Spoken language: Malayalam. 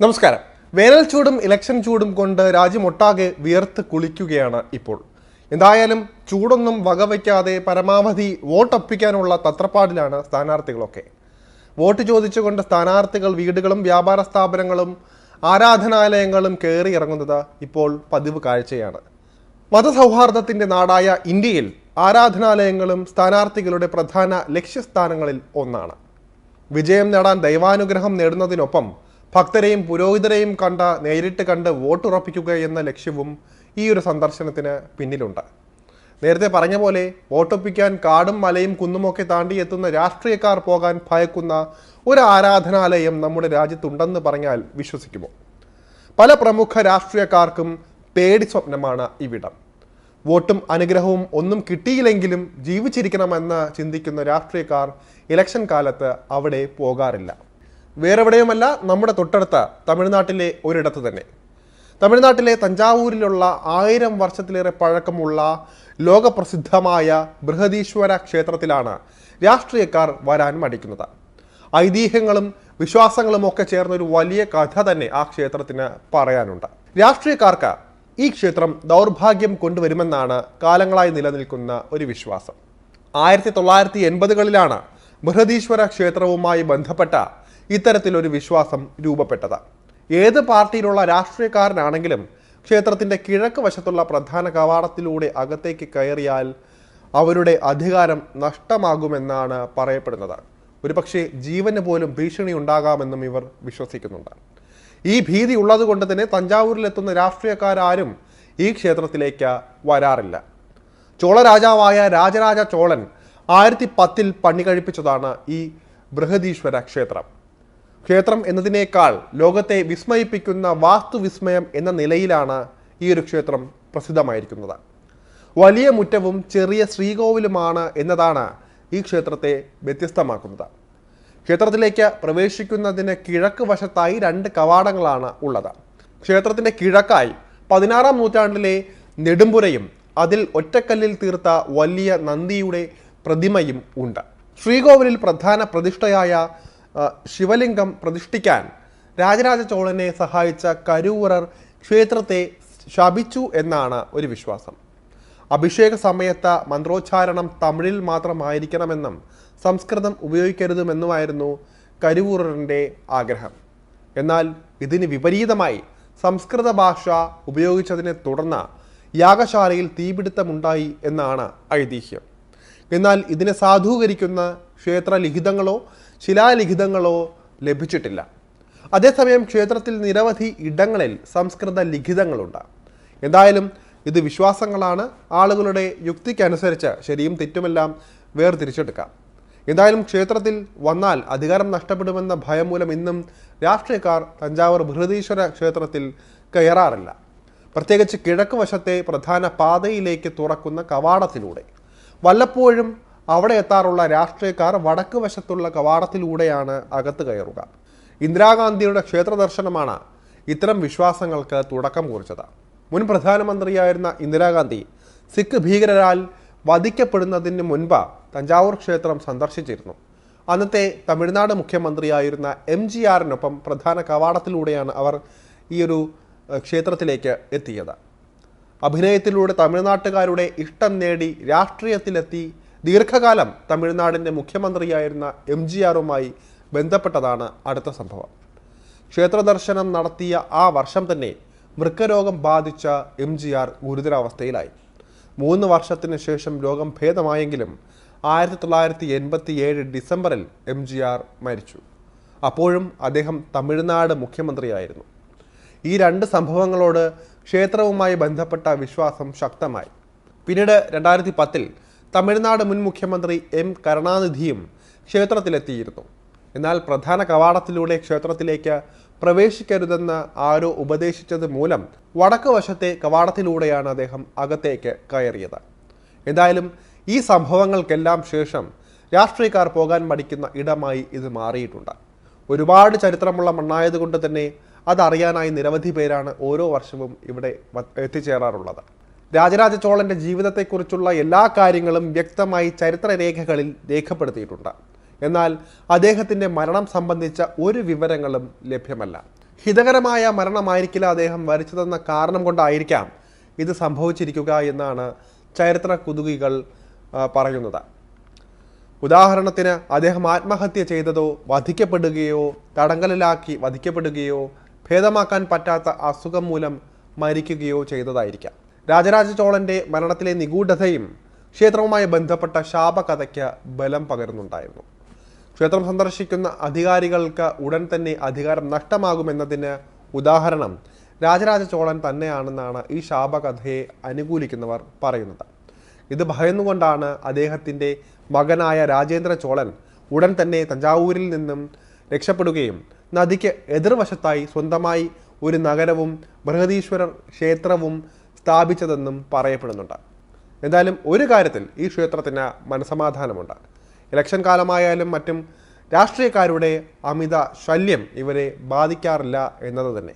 നമസ്കാരം. വേനൽ ചൂടും ഇലക്ഷൻ ചൂടും കൊണ്ട് രാജ്യമൊട്ടാകെ വിയർത്ത് കുളിക്കുകയാണ് ഇപ്പോൾ. എന്തായാലും ചൂടൊന്നും വകവയ്ക്കാതെ പരമാവധി വോട്ടൊപ്പിക്കാനുള്ള തത്രപ്പാടിലാണ് സ്ഥാനാർത്ഥികളൊക്കെ. വോട്ട് ചോദിച്ചുകൊണ്ട് സ്ഥാനാർത്ഥികൾ വീടുകളും വ്യാപാര സ്ഥാപനങ്ങളും ആരാധനാലയങ്ങളും കയറി ഇറങ്ങുന്നത് ഇപ്പോൾ പതിവ് കാഴ്ചയാണ്. മതസൗഹാർദ്ദത്തിന്റെ നാടായ ഇന്ത്യയിൽ ആരാധനാലയങ്ങളും സ്ഥാനാർത്ഥികളുടെ പ്രധാന ലക്ഷ്യസ്ഥാനങ്ങളിൽ ഒന്നാണ്. വിജയം നേടാൻ ദൈവാനുഗ്രഹം നേടുന്നതിനൊപ്പം ഭക്തരെയും പുരോഹിതരെയും കണ്ട നേരിട്ട് കണ്ട് വോട്ട് വോട്ടുറപ്പിക്കുക എന്ന ലക്ഷ്യവും ഈ ഒരു സന്ദർശനത്തിന് പിന്നിലുണ്ട്. നേരത്തെ പറഞ്ഞ പോലെ വോട്ടൊപ്പിക്കാൻ കാടും മലയും കുന്നുമൊക്കെ താണ്ടി എത്തുന്ന രാഷ്ട്രീയക്കാർ പോകാൻ ഭയക്കുന്ന ഒരു ആരാധനാലയം നമ്മുടെ രാജ്യത്തുണ്ടെന്ന് പറഞ്ഞാൽ വിശ്വസിക്കുമോ? പല പ്രമുഖ രാഷ്ട്രീയക്കാർക്കും പേടി സ്വപ്നമാണ് ഇവിടം. വോട്ടും അനുഗ്രഹവും ഒന്നും കിട്ടിയില്ലെങ്കിലും ജീവിച്ചിരിക്കണമെന്ന് ചിന്തിക്കുന്ന രാഷ്ട്രീയക്കാർ ഇലക്ഷൻ കാലത്ത് അവിടെ പോകാറില്ല. വേറെവിടെയുമല്ല നമ്മുടെ തൊട്ടടുത്ത തമിഴ്നാട്ടിലെ ഒരിടത്ത് തന്നെ. തമിഴ്നാട്ടിലെ തഞ്ചാവൂരിലുള്ള ആയിരം വർഷത്തിലേറെ പഴക്കമുള്ള ലോകപ്രസിദ്ധമായ ബൃഹദീശ്വര ക്ഷേത്രത്തിലാണ് രാഷ്ട്രീയക്കാർ വരാൻ മടിക്കുന്നത്. ഐതിഹ്യങ്ങളും വിശ്വാസങ്ങളും ഒക്കെ ചേർന്ന ഒരു വലിയ കഥ തന്നെ ആ ക്ഷേത്രത്തിന് പറയാനുണ്ട്. രാഷ്ട്രീയക്കാർക്ക് ഈ ക്ഷേത്രം ദൗർഭാഗ്യം കൊണ്ടുവരുമെന്നാണ് കാലങ്ങളായി നിലനിൽക്കുന്ന ഒരു വിശ്വാസം. ആയിരത്തി തൊള്ളായിരത്തി എൺപതുകളിലാണ് ബൃഹദീശ്വര ക്ഷേത്രവുമായി ബന്ധപ്പെട്ട ഇത്തരത്തിലൊരു വിശ്വാസം രൂപപ്പെട്ടത്. ഏത് പാർട്ടിയിലുള്ള രാഷ്ട്രീയക്കാരനാണെങ്കിലും ക്ഷേത്രത്തിന്റെ കിഴക്ക് വശത്തുള്ള പ്രധാന കവാടത്തിലൂടെ അകത്തേക്ക് കയറിയാൽ അവരുടെ അധികാരം നഷ്ടമാകുമെന്നാണ് പറയപ്പെടുന്നത്. ഒരുപക്ഷെ ജീവന് പോലും ഭീഷണി ഉണ്ടാകാമെന്നും ഇവർ വിശ്വസിക്കുന്നുണ്ട്. ഈ ഭീതി ഉള്ളതുകൊണ്ട് തന്നെ തഞ്ചാവൂരിലെത്തുന്ന രാഷ്ട്രീയക്കാരും ഈ ക്ഷേത്രത്തിലേക്ക് വരാറില്ല. ചോള രാജാവായ രാജരാജ ചോളൻ ആയിരത്തി പത്തിൽ പണി കഴിപ്പിച്ചതാണ് ഈ ബൃഹദീശ്വര ക്ഷേത്രം. ക്ഷേത്രം എന്നതിനേക്കാൾ ലോകത്തെ വിസ്മയിപ്പിക്കുന്ന വാസ്തുവിസ്മയം എന്ന നിലയിലാണ് ഈ ഒരു ക്ഷേത്രം പ്രസിദ്ധമായിരിക്കുന്നത്. വലിയ മുറ്റവും ചെറിയ ശ്രീകോവിലുമാണ് എന്നതാണ് ഈ ക്ഷേത്രത്തെ വ്യത്യസ്തമാക്കുന്നത്. ക്ഷേത്രത്തിലേക്ക് പ്രവേശിക്കുന്നതിന് കിഴക്ക് വശത്തായി രണ്ട് കവാടങ്ങളാണ് ഉള്ളത്. ക്ഷേത്രത്തിന്റെ കിഴക്കായി പതിനാറാം നൂറ്റാണ്ടിലെ നെടുമ്പുരയും അതിൽ ഒറ്റക്കല്ലിൽ തീർത്ത വലിയ നന്ദിയുടെ പ്രതിമയും ഉണ്ട്. ശ്രീകോവിലിൽ പ്രധാന പ്രതിഷ്ഠയായ ശിവലിംഗം പ്രതിഷ്ഠിക്കാൻ രാജരാജ ചോളനെ സഹായിച്ച കരൂവറർ ക്ഷേത്രത്തെ ശപിച്ചു എന്നാണ് ഒരു വിശ്വാസം. അഭിഷേക സമയത്ത് മന്ത്രോച്ചാരണം തമിഴിൽ മാത്രമായിരിക്കണമെന്നും സംസ്കൃതം ഉപയോഗിക്കരുതുമെന്നുമായിരുന്നു കരുവൂറിന്റെ ആഗ്രഹം. എന്നാൽ ഇതിന് വിപരീതമായി സംസ്കൃത ഭാഷ ഉപയോഗിച്ചതിനെ തുടർന്ന് യാഗശാലയിൽ തീപിടുത്തമുണ്ടായി എന്നാണ് ഐതിഹ്യം. എന്നാൽ ഇതിനെ സാധൂകരിക്കുന്ന ക്ഷേത്രലിഖിതങ്ങളോ ശിലാലിഖിതങ്ങളോ ലഭിച്ചിട്ടില്ല. അതേസമയം ക്ഷേത്രത്തിൽ നിരവധി ഇടങ്ങളിൽ സംസ്കൃത ലിഖിതങ്ങളുണ്ട്. എന്തായാലും ഇത് വിശ്വാസങ്ങളാണ്. ആളുകളുടെ യുക്തിക്കനുസരിച്ച് ശരിയും തെറ്റുമെല്ലാം വേർതിരിച്ചെടുക്കാം. എന്തായാലും ക്ഷേത്രത്തിൽ വന്നാൽ അധികാരം നഷ്ടപ്പെടുമെന്ന ഭയം മൂലം ഇന്നും രാഷ്ട്രീയക്കാർ തഞ്ചാവൂർ ബൃഹദീശ്വര ക്ഷേത്രത്തിൽ കയറാറില്ല. പ്രത്യേകിച്ച് കിഴക്ക് വശത്തെ പ്രധാന പാതയിലേക്ക് തുറക്കുന്ന കവാടത്തിലൂടെ. വല്ലപ്പോഴും അവിടെ എത്താറുള്ള രാഷ്ട്രീയക്കാർ വടക്ക് വശത്തുള്ള കവാടത്തിലൂടെയാണ് അകത്ത് കയറുക. ഇന്ദിരാഗാന്ധിയുടെ ക്ഷേത്ര ദർശനമാണ് ഇത്തരം വിശ്വാസങ്ങൾക്ക് തുടക്കം കുറിച്ചത്. മുൻ പ്രധാനമന്ത്രിയായിരുന്ന ഇന്ദിരാഗാന്ധി സിഖ് ഭീകരരാൽ വധിക്കപ്പെടുന്നതിന് മുൻപ് തഞ്ചാവൂർ ക്ഷേത്രം സന്ദർശിച്ചിരുന്നു. അന്നത്തെ തമിഴ്നാട് മുഖ്യമന്ത്രിയായിരുന്ന എം ജി ആറിനൊപ്പം പ്രധാന കവാടത്തിലൂടെയാണ് അവർ ഈയൊരു ക്ഷേത്രത്തിലേക്ക് എത്തിയത്. അഭിനയത്തിലൂടെ തമിഴ്നാട്ടുകാരുടെ ഇഷ്ടം നേടി രാഷ്ട്രീയത്തിലെത്തി ദീർഘകാലം തമിഴ്നാടിന്റെ മുഖ്യമന്ത്രിയായിരുന്ന എം ജി ആറുമായി ബന്ധപ്പെട്ടതാണ് അടുത്ത സംഭവം. ക്ഷേത്രദർശനം നടത്തിയ ആ വർഷം തന്നെ വൃക്കരോഗം ബാധിച്ച എം ജി ആർ ഗുരുതരാവസ്ഥയിലായി. മൂന്ന് വർഷത്തിന് ശേഷം രോഗം ഭേദമായെങ്കിലും ആയിരത്തി തൊള്ളായിരത്തി എൺപത്തി ഏഴ് ഡിസംബറിൽ എം ജി ആർ മരിച്ചു. അപ്പോഴും അദ്ദേഹം തമിഴ്നാട് മുഖ്യമന്ത്രിയായിരുന്നു. ഈ രണ്ട് സംഭവങ്ങളോട് ക്ഷേത്രവുമായി ബന്ധപ്പെട്ട വിശ്വാസം ശക്തമായി. പിന്നീട് രണ്ടായിരത്തി പത്തിൽ തമിഴ്നാട് മുൻ മുഖ്യമന്ത്രി എം കരുണാനിധിയും ക്ഷേത്രത്തിലെത്തിയിരുന്നു. എന്നാൽ പ്രധാന കവാടത്തിലൂടെ ക്ഷേത്രത്തിലേക്ക് പ്രവേശിക്കരുതെന്ന് ആരോ ഉപദേശിച്ചത് മൂലം വടക്ക് വശത്തെ കവാടത്തിലൂടെയാണ് അദ്ദേഹം അകത്തേക്ക് കയറിയത്. എന്തായാലും ഈ സംഭവങ്ങൾക്കെല്ലാം ശേഷം രാഷ്ട്രീയക്കാർ പോകാൻ മടിക്കുന്ന ഇടമായി ഇത് മാറിയിട്ടുണ്ട്. ഒരുപാട് ചരിത്രമുള്ള മണ്ണായതുകൊണ്ട് തന്നെ അതറിയാനായി നിരവധി പേരാണ് ഓരോ വർഷവും ഇവിടെ എത്തിച്ചേരാറുള്ളത്. രാജരാജ ചോളന്റെ ജീവിതത്തെക്കുറിച്ചുള്ള എല്ലാ കാര്യങ്ങളും വ്യക്തമായി ചരിത്രരേഖകളിൽ രേഖപ്പെടുത്തിയിട്ടുണ്ട്. എന്നാൽ അദ്ദേഹത്തിന്റെ മരണം സംബന്ധിച്ച ഒരു വിവരങ്ങളും ലഭ്യമല്ല. ഹിതകരമായ മരണമായിരിക്കില്ല അദ്ദേഹം വരിച്ചതെന്ന കാരണം കൊണ്ടായിരിക്കാം ഇത് സംഭവിച്ചിരിക്കുക എന്നാണ് ചരിത്ര കുതുകികൾ പറയുന്നത്. ഉദാഹരണത്തിന് അദ്ദേഹം ആത്മഹത്യ ചെയ്തതോ വധിക്കപ്പെടുകയോ തടങ്കലിലാക്കി വധിക്കപ്പെടുകയോ ഭേദമാക്കാൻ പറ്റാത്ത അസുഖം മൂലം മരിക്കുകയോ ചെയ്തതായിരിക്കാം. രാജരാജ ചോളന്റെ മരണത്തിലെ നിഗൂഢതയും ക്ഷേത്രവുമായി ബന്ധപ്പെട്ട ശാപകഥയ്ക്ക് ബലം പകരുന്നുണ്ടായിരുന്നു. ക്ഷേത്രം സന്ദർശിക്കുന്ന അധികാരികൾക്ക് ഉടൻ തന്നെ അധികാരം നഷ്ടമാകുമെന്നതിന് ഉദാഹരണം രാജരാജ ചോളൻ തന്നെയാണെന്നാണ് ഈ ശാപകഥയെ അനുകൂലിക്കുന്നവർ പറയുന്നത്. ഇത് ഭയന്നുകൊണ്ടാണ് അദ്ദേഹത്തിന്റെ മകനായ രാജേന്ദ്ര ചോളൻ ഉടൻ തന്നെ തഞ്ചാവൂരിൽ നിന്നും രക്ഷപ്പെടുകയും നദിക്ക് എതിർവശത്തായി സ്വന്തമായി ഒരു നഗരവും ബൃഹദീശ്വരർ ക്ഷേത്രവും സ്ഥാപിച്ചതെന്നും പറയപ്പെടുന്നുണ്ട്. എന്തായാലും ഒരു കാര്യത്തിൽ ഈ ക്ഷേത്രത്തിന് മനസമാധാനമുണ്ട് ഇലക്ഷൻ കാലമായാലും മറ്റും രാഷ്ട്രീയക്കാരുടെ അമിത ശല്യം ഇവരെ ബാധിക്കാറില്ല എന്നത് തന്നെ.